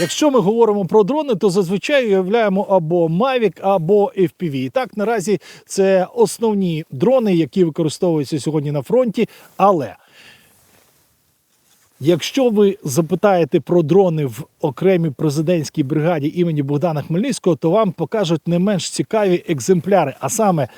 Якщо ми говоримо про дрони, то зазвичай уявляємо або Mavic, або FPV. І так наразі це основні дрони, які використовуються сьогодні на фронті. Але Якщо ви запитаєте про дрони в окремій президентській бригаді імені Богдана Хмельницького, то вам покажуть не менш цікаві екземпляри, а саме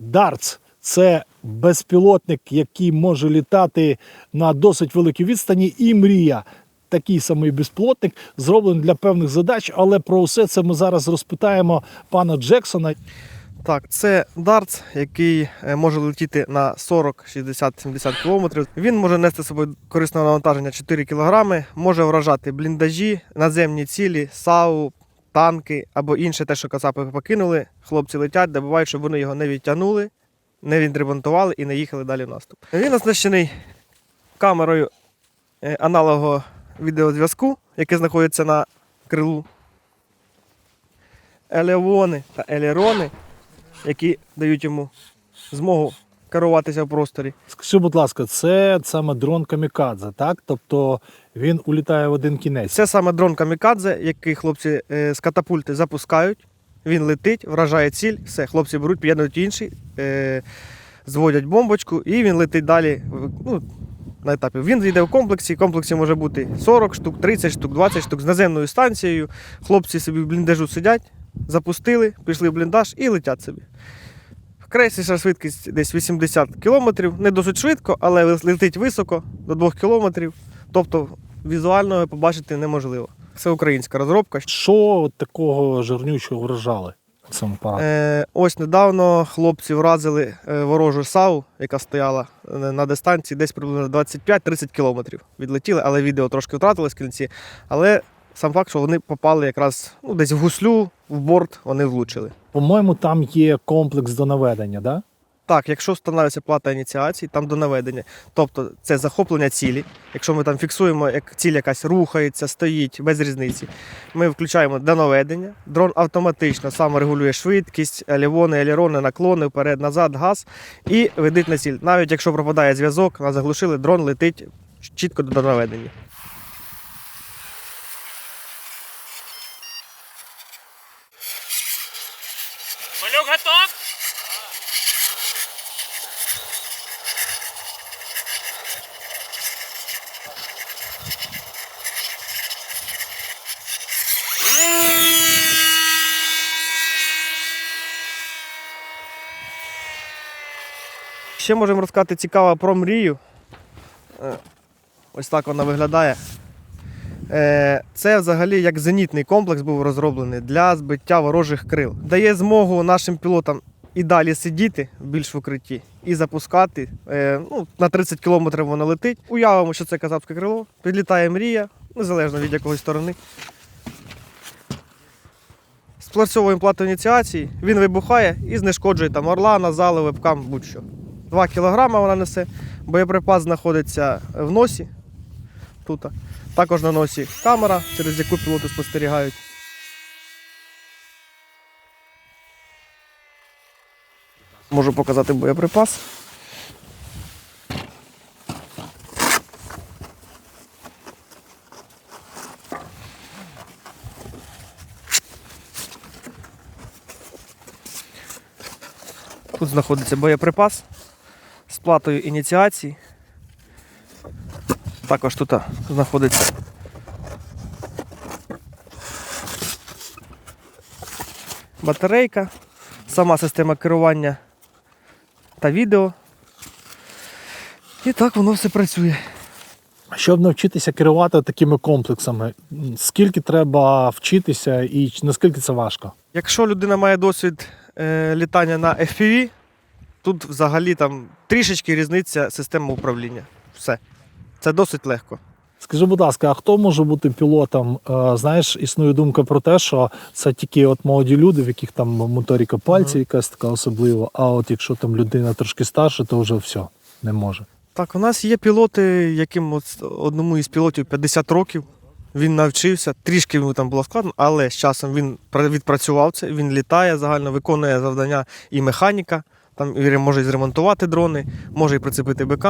Darts. Це безпілотник, який може літати на досить великій відстані, і мрія. Такий самий безпілотник зроблений для певних задач, але про усе це ми зараз розпитаємо пана Джексона. Так, це дартс, який е, може летіти на 40, 60, 70 км. Він може нести з собою корисне навантаження 4 кг, може вражати бліндажі, наземні цілі, САУ, танки або інше те, що кацапи покинули. Хлопці летять, добивають, щоб вони його не відтягнули, не відремонтували і не їхали далі в наступ. Він оснащений камерою е, аналогового відеозв'язку, яке знаходиться на крилу. Елеони та елерони які дають йому змогу керуватися в просторі. Скажи, будь ласка, це саме дрон Камікадзе, так? Тобто він улітає в один кінець. Це саме дрон Камікадзе, який хлопці е, з катапульти запускають. Він летить, вражає ціль, все, хлопці беруть, під'єднують інший, е, зводять бомбочку і він летить далі. Ну, на етапі. Він йде в комплексі. Комплексі може бути 40 штук, 30 штук, 20 штук з наземною станцією. Хлопці собі в бліндажу сидять, запустили, пішли в бліндаж і летять собі. Крейсерська швидкість десь 80 км, не досить швидко, але летить високо до 2 км. Тобто візуально побачити неможливо. Це українська розробка. Що такого жирнючого вражали апаратом? Е, ось недавно хлопці вразили е, ворожу САУ, яка стояла е, на дистанції десь приблизно 25-30 кілометрів. Відлетіли, але відео трошки втратилось в кінці. Але сам факт, що вони попали якраз ну, десь в гуслю, в борт, вони влучили. По-моєму, там є комплекс до наведення, да? Так, якщо встановлюється плата ініціації, там до наведення. Тобто це захоплення цілі. Якщо ми там фіксуємо, як ціль якась рухається, стоїть без різниці, ми включаємо до наведення. Дрон автоматично сам регулює швидкість, елівони, елерони, наклони, вперед, назад, газ і ведить на ціль. Навіть якщо пропадає зв'язок, нас заглушили, дрон летить чітко до наведення. Ще можемо розказати цікаво про мрію. Е, Ось так вона виглядає. Е, Це взагалі як зенітний комплекс був розроблений для збиття ворожих крил. Дає змогу нашим пілотам і далі сидіти більш в укритті і запускати. Е, Ну, на 30 кілометрів воно летить. Уявимо, що це казапське крило. Підлітає мрія, незалежно від якої сторони. Спларцьовуємо плату ініціації, він вибухає і знешкоджує там орлана, зали, вебкам, будь-що. 2 кг вона несе. Боєприпас знаходиться в носі. Тут. Також на носі камера, через яку пілоти спостерігають. Можу показати боєприпас. Тут знаходиться боєприпас з платою ініціації. Також тут знаходиться батарейка, сама система керування та відео. І так воно все працює. Щоб навчитися керувати такими комплексами, скільки треба вчитися і наскільки це важко? Якщо людина має досвід е, літання на FPV, тут взагалі там трішечки різниця система управління. Все. Це досить легко. Скажи, будь ласка, а хто може бути пілотом? Е, Знаєш, існує думка про те, що це тільки от молоді люди, в яких там моторика пальців якась така особлива. А от якщо там людина трошки старша, то вже все не може. Так, у нас є пілоти, яким от одному із пілотів 50 років. Він навчився, трішки йому там було складно, але з часом він пра- відпрацював це, він літає загально, виконує завдання і механіка, там і може і зремонтувати дрони, може і прицепити БК.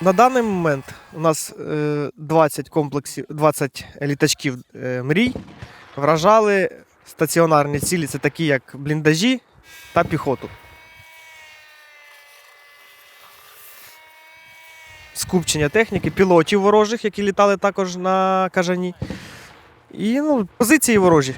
На даний момент у нас е, 20 комплексів, 20 літачків е, мрій вражали стаціонарні цілі, це такі як бліндажі та піхоту. Скупчення техніки, пілотів ворожих, які літали також на кажані. І ну, позиції ворожі.